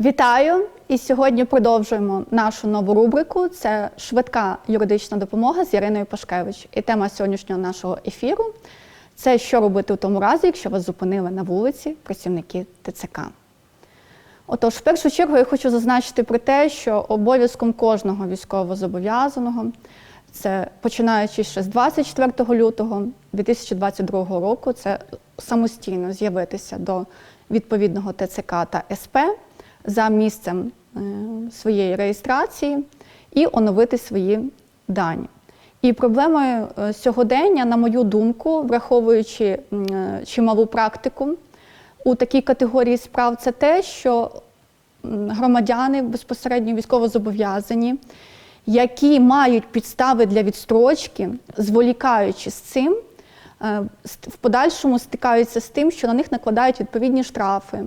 Вітаю! І сьогодні продовжуємо нашу нову рубрику. Це швидка юридична допомога з Іриною Пашкевич. І тема сьогоднішнього нашого ефіру це що робити у тому разі, якщо вас зупинили на вулиці працівники ТЦК. Отож, в першу чергу я хочу зазначити про те, що обов'язком кожного військовозобов'язаного, це починаючи ще з 24 лютого 2022 року, це самостійно з'явитися до відповідного ТЦК та СП за місцем е, своєї реєстрації і оновити свої дані. І проблемою е, сьогодення, на мою думку, враховуючи е, чималу практику у такій категорії справ, це те, що громадяни безпосередньо військовозобов'язані, які мають підстави для відстрочки, зволікаючи з цим, в подальшому стикаються з тим, що на них накладають відповідні штрафи.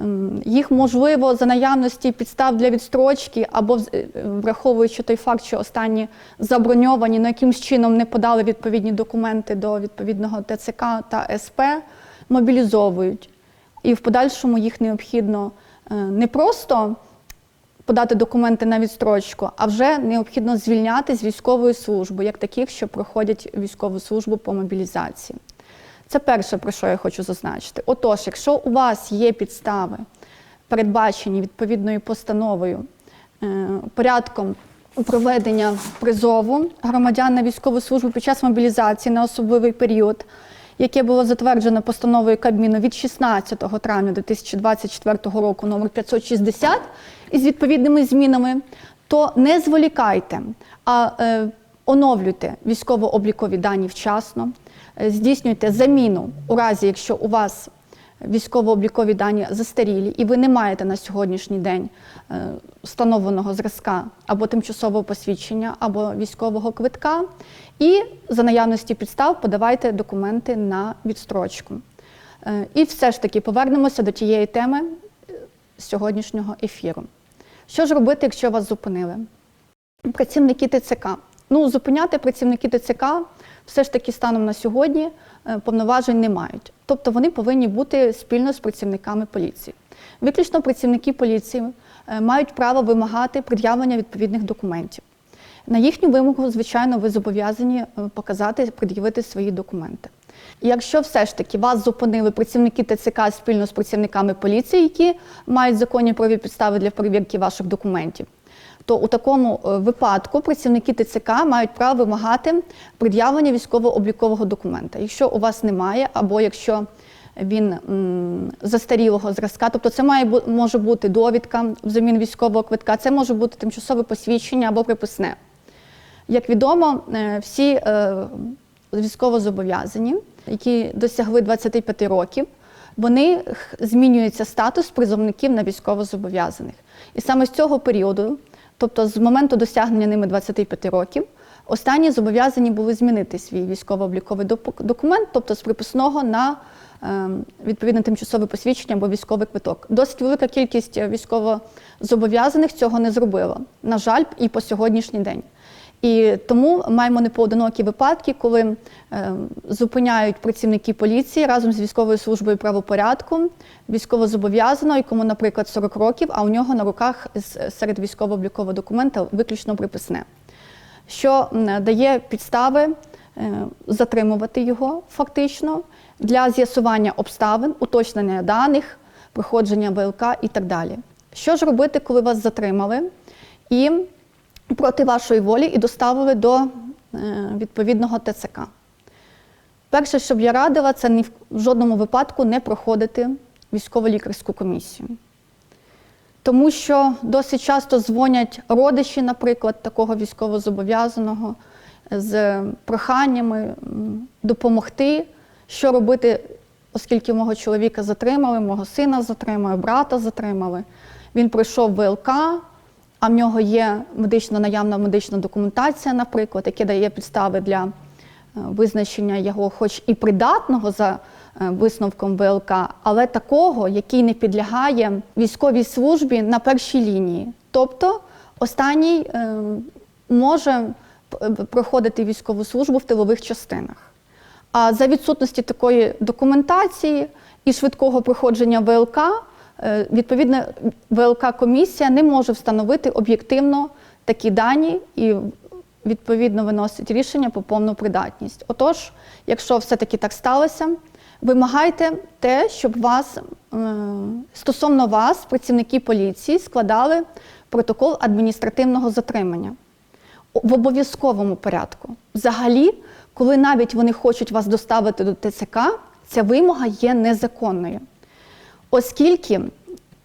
Ем, Їх можливо за наявності підстав для відстрочки, або е, враховуючи той факт, що останні заброньовані, ну якимсь чином не подали відповідні документи до відповідного ТЦК та СП, мобілізовують. І в подальшому їх необхідно е, не просто подати документи на відстрочку, а вже необхідно звільняти з військової служби, як таких, що проходять військову службу по мобілізації. Це перше, про що я хочу зазначити. Отож, якщо у вас є підстави, передбачені відповідною постановою, е, порядком проведення призову громадян на військову службу під час мобілізації на особливий період, яке було затверджено постановою Кабміну від 16 травня 2024 року номер 560 із відповідними змінами, то не зволікайте, а е, оновлюйте військово-облікові дані вчасно, е, здійснюйте заміну у разі, якщо у вас військово-облікові дані застарілі, і ви не маєте на сьогоднішній день е, встановленого зразка або тимчасового посвідчення, або військового квитка. І за наявності підстав подавайте документи на відстрочку. Е, І все ж таки повернемося до тієї теми сьогоднішнього ефіру. Що ж робити, якщо вас зупинили? Працівники ТЦК. Ну, зупиняти працівники ТЦК все ж таки станом на сьогодні е, повноважень не мають. Тобто вони повинні бути спільно з працівниками поліції. Виключно працівники поліції е, мають право вимагати пред'явлення відповідних документів. На їхню вимогу, звичайно, ви зобов'язані е, показати, пред'явити свої документи. Якщо все ж таки вас зупинили працівники ТЦК спільно з працівниками поліції, які мають законні правові підстави для перевірки ваших документів, то у такому е, випадку працівники ТЦК мають право вимагати пред'явлення військово-облікового документа. Якщо у вас немає, або якщо він м, застарілого зразка, тобто це має може бути довідка взамін військового квитка, це може бути тимчасове посвідчення або приписне. Як відомо, е, всі е, військовозобов'язані, які досягли 25 років, вони змінюється статус призовників на військовозобов'язаних. І саме з цього періоду, тобто з моменту досягнення ними 25 років, останні зобов'язані були змінити свій військово-обліковий документ, тобто з приписного на е, відповідне тимчасове посвідчення або військовий квиток. Досить велика кількість е, військовозобов'язаних цього не зробила. На жаль, і по сьогоднішній день. І тому маємо непоодинокі випадки, коли е, зупиняють працівники поліції разом з військовою службою правопорядку військовозобов'язаного, якому, наприклад, 40 років, а у нього на руках серед військово-облікового документа виключно приписне, що дає підстави е, затримувати його фактично для з'ясування обставин, уточнення даних, проходження ВЛК і так далі. Що ж робити, коли вас затримали? І проти вашої волі і доставили до е, відповідного ТЦК. Перше, що б я радила, це ні в жодному випадку не проходити військово-лікарську комісію. Тому що досить часто дзвонять родичі, наприклад, такого військовозобов'язаного з проханнями допомогти, що робити, оскільки мого чоловіка затримали, мого сина затримали, брата затримали. Він пройшов ВЛК, а в нього є медична наявна медична документація, наприклад, яка дає підстави для е, визначення його, хоч і придатного за е, висновком ВЛК, але такого, який не підлягає військовій службі на першій лінії. Тобто останній е, може проходити військову службу в тилових частинах. А за відсутності такої документації і швидкого проходження ВЛК Е, Відповідно, ВЛК комісія не може встановити об'єктивно такі дані і відповідно виносить рішення по повну придатність. Отож, якщо все-таки так сталося, вимагайте те, щоб вас е, стосовно вас, працівники поліції, складали протокол адміністративного затримання в обов'язковому порядку. Взагалі, коли навіть вони хочуть вас доставити до ТЦК, ця вимога є незаконною. Оскільки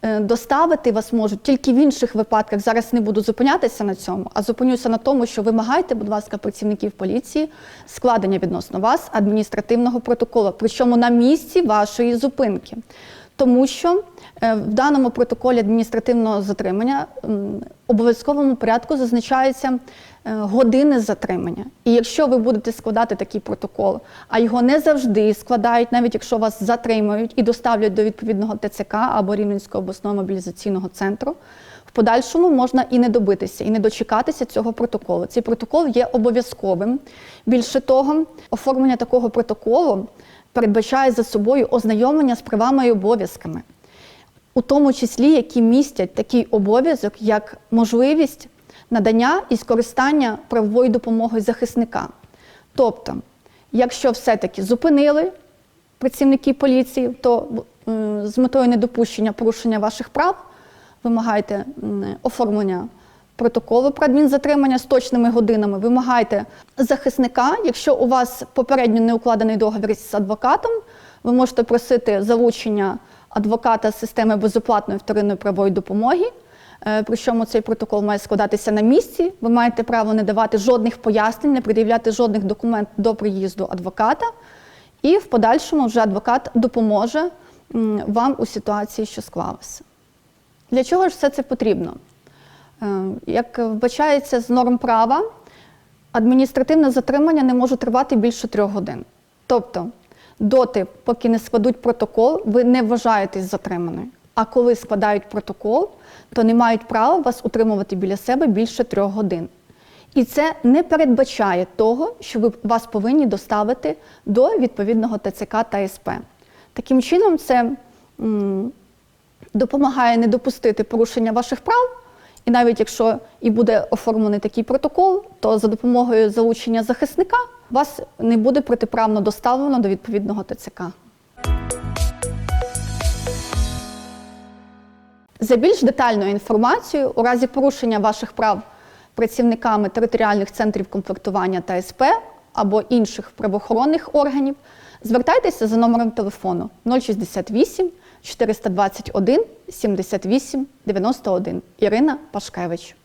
е, доставити вас можуть тільки в інших випадках, зараз не буду зупинятися на цьому, а зупинюся на тому, що вимагайте, будь ласка, працівників поліції складення відносно вас адміністративного протоколу, причому на місці вашої зупинки. Тому що е, в даному протоколі адміністративного затримання м, обов'язковому порядку зазначаються е, години затримання. І якщо ви будете складати такий протокол, а його не завжди складають, навіть якщо вас затримають і доставлять до відповідного ТЦК або Рівненського обласного мобілізаційного центру, в подальшому можна і не добитися, і не дочекатися цього протоколу. Цей протокол є обов'язковим. Більше того, оформлення такого протоколу передбачає за собою ознайомлення з правами і обов'язками, у тому числі, які містять такий обов'язок, як можливість надання і скористання правовою допомогою захисника. Тобто, якщо все-таки зупинили працівники поліції, то з метою недопущення порушення ваших прав вимагайте оформлення протоколу про адмінзатримання з точними годинами, вимагайте захисника. Якщо у вас попередньо не укладений договір з адвокатом, ви можете просити залучення адвоката з системи безоплатної вторинної правової допомоги. Е, Причому цей протокол має складатися на місці. Ви маєте право не давати жодних пояснень, не пред'являти жодних документів до приїзду адвоката. І в подальшому вже адвокат допоможе вам у ситуації, що склалася. Для чого ж все це потрібно? Е, Як вбачається з норм права, адміністративне затримання не може тривати більше трьох годин. Тобто, доти, поки не складуть протокол, ви не вважаєтесь затриманою. А коли складають протокол, то не мають права вас утримувати біля себе більше трьох годин. І це не передбачає того, що ви вас повинні доставити до відповідного ТЦК та СП. Таким чином, це м, допомагає не допустити порушення ваших прав. І навіть якщо і буде оформлений такий протокол, то за допомогою залучення захисника вас не буде протиправно доставлено до відповідного ТЦК. За більш детальною інформацією, у разі порушення ваших прав працівниками територіальних центрів комплектування та СП або інших правоохоронних органів, звертайтеся за номером телефону 068 421 78 91. Ірина Пашкевич.